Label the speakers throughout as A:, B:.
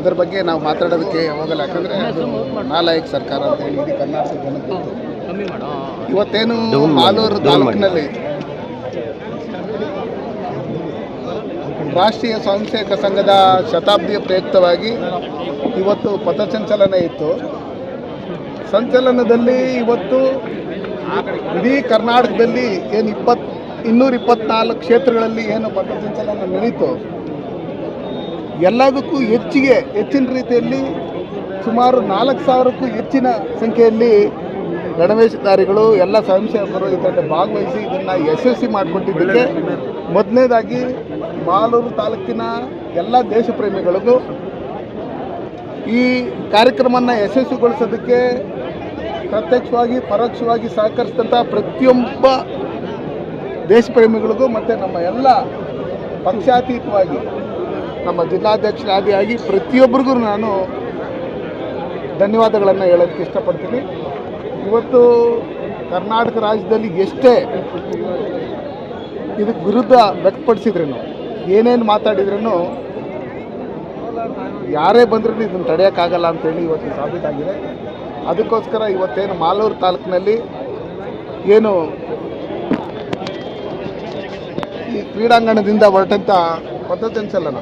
A: ಅದ್ರ ಬಗ್ಗೆ ನಾವು ಮಾತಾಡೋದಕ್ಕೆ ಹೋಗಲ್ಲ. ಯಾಕಂದರೆ ನಾಲಾಯಕ್ ಸರ್ಕಾರ ಅಂತ ಹೇಳಿ ಇಡೀ ಕರ್ನಾಟಕ ಜನಕ್ಕೆ ಗೊತ್ತು. ಇವತ್ತೇನು ಮಾಲೂರು ತಾಲೂಕಿನಲ್ಲಿ ರಾಷ್ಟ್ರೀಯ ಸ್ವಯಂ ಸೇವಕ ಸಂಘದ ಶತಾಬ್ದಿಯ ಪ್ರಯುಕ್ತವಾಗಿ ಇವತ್ತು ಪಥಸಂಚಲನ ಇತ್ತು. ಸಂಚಲನದಲ್ಲಿ ಇವತ್ತು ಇಡೀ ಕರ್ನಾಟಕದಲ್ಲಿ ಏನು ಇಪ್ಪತ್ ಇನ್ನೂರ ಇಪ್ಪತ್ನಾಲ್ಕು ಕ್ಷೇತ್ರಗಳಲ್ಲಿ ಏನು ಪಥಸಂಚಲನ ನಡೀತು. ಎಲ್ಲದಕ್ಕೂ ಹೆಚ್ಚಿಗೆ, ಹೆಚ್ಚಿನ ರೀತಿಯಲ್ಲಿ ಸುಮಾರು ನಾಲ್ಕು ಸಾವಿರಕ್ಕೂ ಹೆಚ್ಚಿನ ಸಂಖ್ಯೆಯಲ್ಲಿ ಗಣವೇಶಧಾರಿಗಳು ಎಲ್ಲ ಸ್ವಯಂ ಸೇವಕರು ಇದರಲ್ಲಿ ಭಾಗವಹಿಸಿ ಇದನ್ನು ಯಶಸ್ವಿ ಮಾಡಿಕೊಟ್ಟಿದ್ದಕ್ಕೆ. ಮೊದಲನೇದಾಗಿ ಮಾಲೂರು ತಾಲೂಕಿನ ಎಲ್ಲ ದೇಶಪ್ರೇಮಿಗಳಿಗೂ ಈ ಕಾರ್ಯಕ್ರಮನ ಯಶಸ್ವಿಗೊಳಿಸೋದಕ್ಕೆ ಪ್ರತ್ಯಕ್ಷವಾಗಿ, ಪರೋಕ್ಷವಾಗಿ ಸಹಕರಿಸಿದಂಥ ಪ್ರತಿಯೊಬ್ಬ ದೇಶಪ್ರೇಮಿಗಳಿಗೂ ಮತ್ತು ನಮ್ಮ ಎಲ್ಲ ಪಕ್ಷಾತೀತವಾಗಿ ನಮ್ಮ ಜಿಲ್ಲಾಧ್ಯಕ್ಷರಾದಿಯಾಗಿ ಪ್ರತಿಯೊಬ್ಬರಿಗೂ ನಾನು ಧನ್ಯವಾದಗಳನ್ನು ಹೇಳೋದಕ್ಕೆ ಇಷ್ಟಪಡ್ತೀನಿ. ಇವತ್ತು ಕರ್ನಾಟಕ ರಾಜ್ಯದಲ್ಲಿ ಎಷ್ಟೇ ಇದಕ್ಕೆ ವಿರುದ್ಧ ವ್ಯಕ್ತಪಡಿಸಿದ್ರೂ ಏನೇನು ಮಾತಾಡಿದ್ರೂ ಯಾರೇ ಬಂದ್ರೂ ಇದನ್ನು ತಡೆಯೋಕ್ಕಾಗಲ್ಲ ಅಂತೇಳಿ ಇವತ್ತು ಸಾಬೀತಾಗಿದೆ. ಅದಕ್ಕೋಸ್ಕರ ಇವತ್ತೇನು ಮಾಲೂರು ತಾಲೂಕಿನಲ್ಲಿ ಏನು ಈ ಕ್ರೀಡಾಂಗಣದಿಂದ ಹೊರಟಂಥ ಪಥಸಂಚಲನ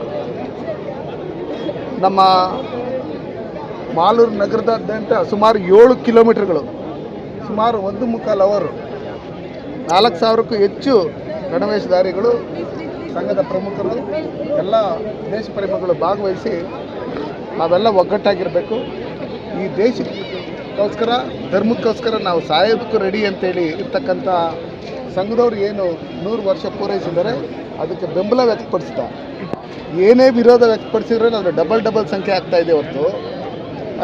A: ನಮ್ಮ ಮಾಲೂರು ನಗರದಾದ್ಯಂತ ಸುಮಾರು ಏಳು ಕಿಲೋಮೀಟರ್ಗಳು, ಸುಮಾರು ಒಂದು ಮುಕ್ಕಾಲು ಅವರು ನಾಲ್ಕು ಸಾವಿರಕ್ಕೂ ಹೆಚ್ಚು ಗಣವೇಶಧಾರಿಗಳು ಸಂಘದ ಪ್ರಮುಖರು, ಎಲ್ಲ ದೇಶ ಪ್ರೇಮಿಗಳು ಭಾಗವಹಿಸಿ ನಾವೆಲ್ಲ ಒಗ್ಗಟ್ಟಾಗಿರಬೇಕು. ಈ ದೇಶಕ್ಕೋಸ್ಕರ, ಧರ್ಮಕ್ಕೋಸ್ಕರ ನಾವು ಸಾಯೋದಕ್ಕೂ ರೆಡಿ ಅಂತೇಳಿ ಇರ್ತಕ್ಕಂಥ ಸಂಘದವ್ರು ಏನು ನೂರು ವರ್ಷ ಪೂರೈಸಿದರೆ ಅದಕ್ಕೆ ಬೆಂಬಲ ವ್ಯಕ್ತಪಡಿಸ್ತಾ ಏನೇ ವಿರೋಧ ವ್ಯಕ್ತಪಡಿಸಿದ್ರೆ ಅದು ಡಬಲ್ ಡಬಲ್ ಸಂಖ್ಯೆ ಆಗ್ತಾ ಇದೆ ಹೊರತು.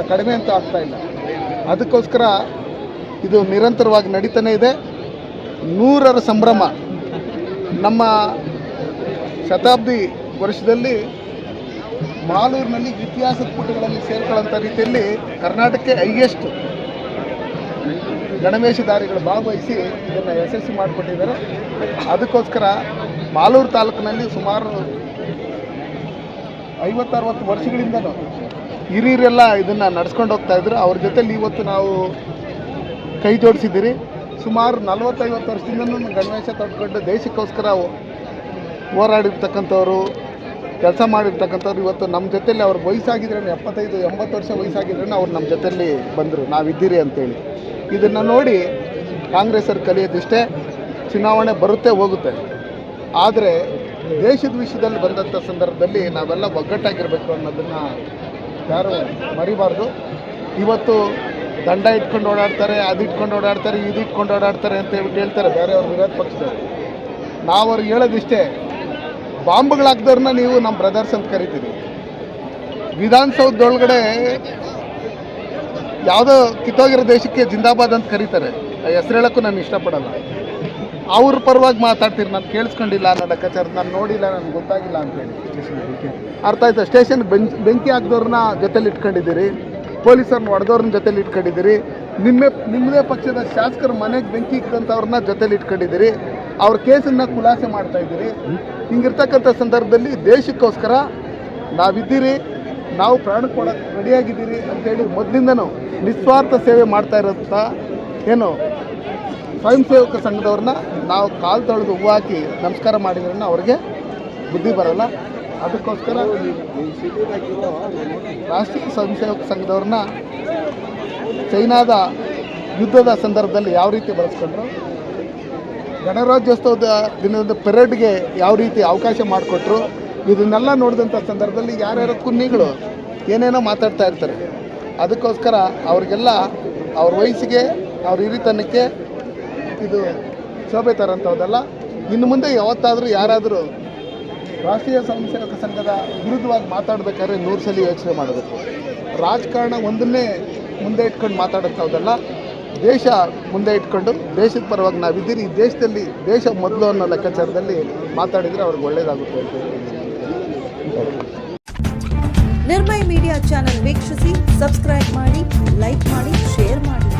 A: ಕಡಿಮೆ ಅಂತ ಆಗ್ತಾ ಇಲ್ಲ. ಅದಕ್ಕೋಸ್ಕರ ಇದು ನಿರಂತರವಾಗಿ ನಡೀತಾನೆ ಇದೆ. ನೂರರ ಸಂಭ್ರಮ. ನಮ್ಮ ಶತಾಬ್ದಿ ವರ್ಷದಲ್ಲಿ ಮಾಲೂರಿನಲ್ಲಿ ಇತಿಹಾಸದ ಪುಟಗಳಲ್ಲಿ ಸೇರ್ಕೊಳ್ಳೋಂಥ ರೀತಿಯಲ್ಲಿ ಕರ್ನಾಟಕಕ್ಕೆ ಹೈಯೆಸ್ಟ್ ಗಣವೇಶಧಾರಿಗಳು ಭಾಗವಹಿಸಿ ಇದನ್ನು ಯಶಸ್ವಿ ಮಾಡಿಕೊಟ್ಟಿದ್ದಾರೆ. ಅದಕ್ಕೋಸ್ಕರ ಮಾಲೂರು ತಾಲೂಕಿನಲ್ಲಿ ಸುಮಾರು ಐವತ್ತರವತ್ತು ವರ್ಷಗಳಿಂದ ಹಿರಿಯರೆಲ್ಲ ಇದನ್ನು ನಡ್ಸ್ಕೊಂಡು ಹೋಗ್ತಾ ಇದ್ರು. ಅವ್ರ ಜೊತೆಲಿ ಇವತ್ತು ನಾವು ಕೈ ಜೋಡಿಸಿದ್ದೀರಿ. ಸುಮಾರು ನಲವತ್ತೈವತ್ತು ವರ್ಷದಿಂದನೂ ಗಣವೇಶ ತೊಡ್ಕೊಂಡು ದೇಶಕ್ಕೋಸ್ಕರ ಹೋರಾಡಿರ್ತಕ್ಕಂಥವ್ರು, ಕೆಲಸ ಮಾಡಿರ್ತಕ್ಕಂಥವ್ರು ಇವತ್ತು ನಮ್ಮ ಜೊತೆಲಿ ಅವ್ರ ವಯಸ್ಸಾಗಿದ್ರೆ ಎಪ್ಪತ್ತೈದು, ಎಂಬತ್ತು ವರ್ಷ ವಯಸ್ಸಾಗಿದ್ರೆ ಅವ್ರು ನಮ್ಮ ಜೊತೆಲಿ ಬಂದರು. ನಾವಿದ್ದೀರಿ ಅಂತೇಳಿ. ಇದನ್ನು ನೋಡಿ ಕಾಂಗ್ರೆಸ್ಸರು ಕಲಿಯೋದಿಷ್ಟೇ ಚುನಾವಣೆ ಬರುತ್ತೆ ಹೋಗುತ್ತೆ. ಆದರೆ ದೇಶದ ವಿಷಯದಲ್ಲಿ ಬಂದಂಥ ಸಂದರ್ಭದಲ್ಲಿ ನಾವೆಲ್ಲ ಒಗ್ಗಟ್ಟಾಗಿರಬೇಕು ಅನ್ನೋದನ್ನು ಯಾರು ಮರಿಬಾರ್ದು. ಇವತ್ತು ದಂಡ ಇಟ್ಕೊಂಡು ಓಡಾಡ್ತಾರೆ, ಅದು ಇಟ್ಕೊಂಡು ಓಡಾಡ್ತಾರೆ, ಇದು ಇಟ್ಕೊಂಡು ಓಡಾಡ್ತಾರೆ ಅಂತ ಹೇಳ್ಬಿಟ್ಟು ಹೇಳ್ತಾರೆ ಬೇರೆಯವ್ರ ವಿರೋಧ ಪಕ್ಷದವರು. ನಾವು ಅವ್ರಿಗೆ ಹೇಳೋದಿಷ್ಟೇ ಬಾಂಬ್ಗಳಾಕ್ದವ್ರನ್ನ ನೀವು ನಮ್ಮ ಬ್ರದರ್ಸ್ ಅಂತ ಕರಿತೀರಿ. ವಿಧಾನಸೌಧದೊಳಗಡೆ ಯಾವುದೋ ಕಿತ್ತೋಗಿರೋ ದೇಶಕ್ಕೆ ಜಿಂದಾಬಾದ್ ಅಂತ ಕರೀತಾರೆ. ಹೆಸರು ಹೇಳೋಕ್ಕೂ ನಾನು ಇಷ್ಟಪಡಲ್ಲ. ಅವ್ರ ಪರವಾಗಿ ಮಾತಾಡ್ತೀರಿ, ನಾನು ಕೇಳಿಸ್ಕೊಂಡಿಲ್ಲ ಅನ್ನೋ ಲೆಕ್ಕಾಚಾರ, ನಾನು ನೋಡಿಲ್ಲ, ನನಗೆ ಗೊತ್ತಾಗಿಲ್ಲ ಅಂತೇಳಿ ಅರ್ಥ ಆಯ್ತಾ? ಸ್ಟೇಷನ್ ಬೆಂಕಿ ಬೆಂಕಿ ಹಾಕ್ದವ್ರನ್ನ ಜೊತೇಲಿ ಇಟ್ಕೊಂಡಿದ್ದೀರಿ, ಪೊಲೀಸರನ್ನ ಹೊಡೆದವ್ರನ್ನ ಜೊತೇಲಿ ಇಟ್ಕೊಂಡಿದ್ದೀರಿ, ನಿಮ್ಮೇ, ನಿಮ್ಮದೇ ಪಕ್ಷದ ಶಾಸಕರ ಮನೆಗೆ ಬೆಂಕಿ ಇಕ್ಕಂಥವ್ರನ್ನ ಜೊತೇಲಿ ಇಟ್ಕೊಂಡಿದ್ದೀರಿ, ಅವ್ರ ಕೇಸನ್ನು ಖುಲಾಸೆ ಮಾಡ್ತಾ ಇದ್ದೀರಿ. ಹಿಂಗಿರ್ತಕ್ಕಂಥ ಸಂದರ್ಭದಲ್ಲಿ ದೇಶಕ್ಕೋಸ್ಕರ ನಾವಿದ್ದೀರಿ, ನಾವು ಪ್ರಾಣ ಕೊಡೋಕ್ಕೆ ರೆಡಿಯಾಗಿದ್ದೀರಿ ಅಂತೇಳಿ ಮೊದಲಿಂದನೂ ನಿಸ್ವಾರ್ಥ ಸೇವೆ ಮಾಡ್ತಾ ಇರೋಂಥ ಏನು ಸ್ವಯಂ ಸೇವಕ ಸಂಘದವ್ರನ್ನ ನಾವು ಕಾಲು ತೊಳೆದು ಹೂವು ಹಾಕಿ ನಮಸ್ಕಾರ ಮಾಡಿದ್ರನ್ನ ಅವ್ರಿಗೆ ಬುದ್ಧಿ ಬರಲ್ಲ. ಅದಕ್ಕೋಸ್ಕರ ರಾಷ್ಟ್ರೀಯ ಸ್ವಯಂ ಸೇವಕ ಸಂಘದವ್ರನ್ನ ಚೈನಾದ ಯುದ್ಧದ ಸಂದರ್ಭದಲ್ಲಿ ಯಾವ ರೀತಿ ಬಳಸ್ಕೊಂಡ್ರು, ಗಣರಾಜ್ಯೋತ್ಸವದ ದಿನದ ಪೆರೇಡ್ಗೆ ಯಾವ ರೀತಿ ಅವಕಾಶ ಮಾಡಿಕೊಟ್ರು, ಇದನ್ನೆಲ್ಲ ನೋಡಿದಂಥ ಸಂದರ್ಭದಲ್ಲಿ ಯಾರ್ಯಾರ ಕುನ್ನಿಗಳು ಏನೇನೋ ಮಾತಾಡ್ತಾ ಇರ್ತಾರೆ. ಅದಕ್ಕೋಸ್ಕರ ಅವ್ರಿಗೆಲ್ಲ ಅವ್ರ ವಯಸ್ಸಿಗೆ, ಅವ್ರ ಹಿರಿತನಕ್ಕೆ ಇದು ಶೋಭೆ ತರೋಂಥದ್ದಲ್ಲ ಇನ್ನು ಮುಂದೆ ಯಾವತ್ತಾದರೂ ಯಾರಾದರೂ ರಾಷ್ಟ್ರೀಯ ಸ್ವಯಂ ಸೇವಕ ಸಂಘದ ವಿರುದ್ಧವಾಗಿ ಮಾತಾಡಬೇಕಾದ್ರೆ ನೂರು ಸಲ ಯೋಚನೆ ಮಾಡಬೇಕು ರಾಜಕಾರಣ ಒಂದನ್ನೇ ಮುಂದೆ ಇಟ್ಕೊಂಡು ಮಾತಾಡೋಂಥದ್ದಲ್ಲ. ದೇಶ ಮುಂದೆ ಇಟ್ಕೊಂಡು ದೇಶದ ಪರವಾಗಿ ನಾವಿದ್ದೀರಿ. ಈ ದೇಶದಲ್ಲಿ ದೇಶ ಮೊದಲು ಅನ್ನೋ ಲೆಕ್ಕಾಚಾರದಲ್ಲಿ ಮಾತಾಡಿದರೆ ಅವ್ರಿಗೆ ಒಳ್ಳೆಯದಾಗುತ್ತೆ ಅಂತ ಹೇಳಿ
B: ನಿರ್ಭಯ್ ಮೀಡಿಯಾ ಚಾನೆಲ್ ವೀಕ್ಷಿಸಿ, ಸಬ್ಸ್ಕ್ರೈಬ್ ಮಾಡಿ, ಲೈಕ್ ಮಾಡಿ, ಶೇರ್ ಮಾಡಿ.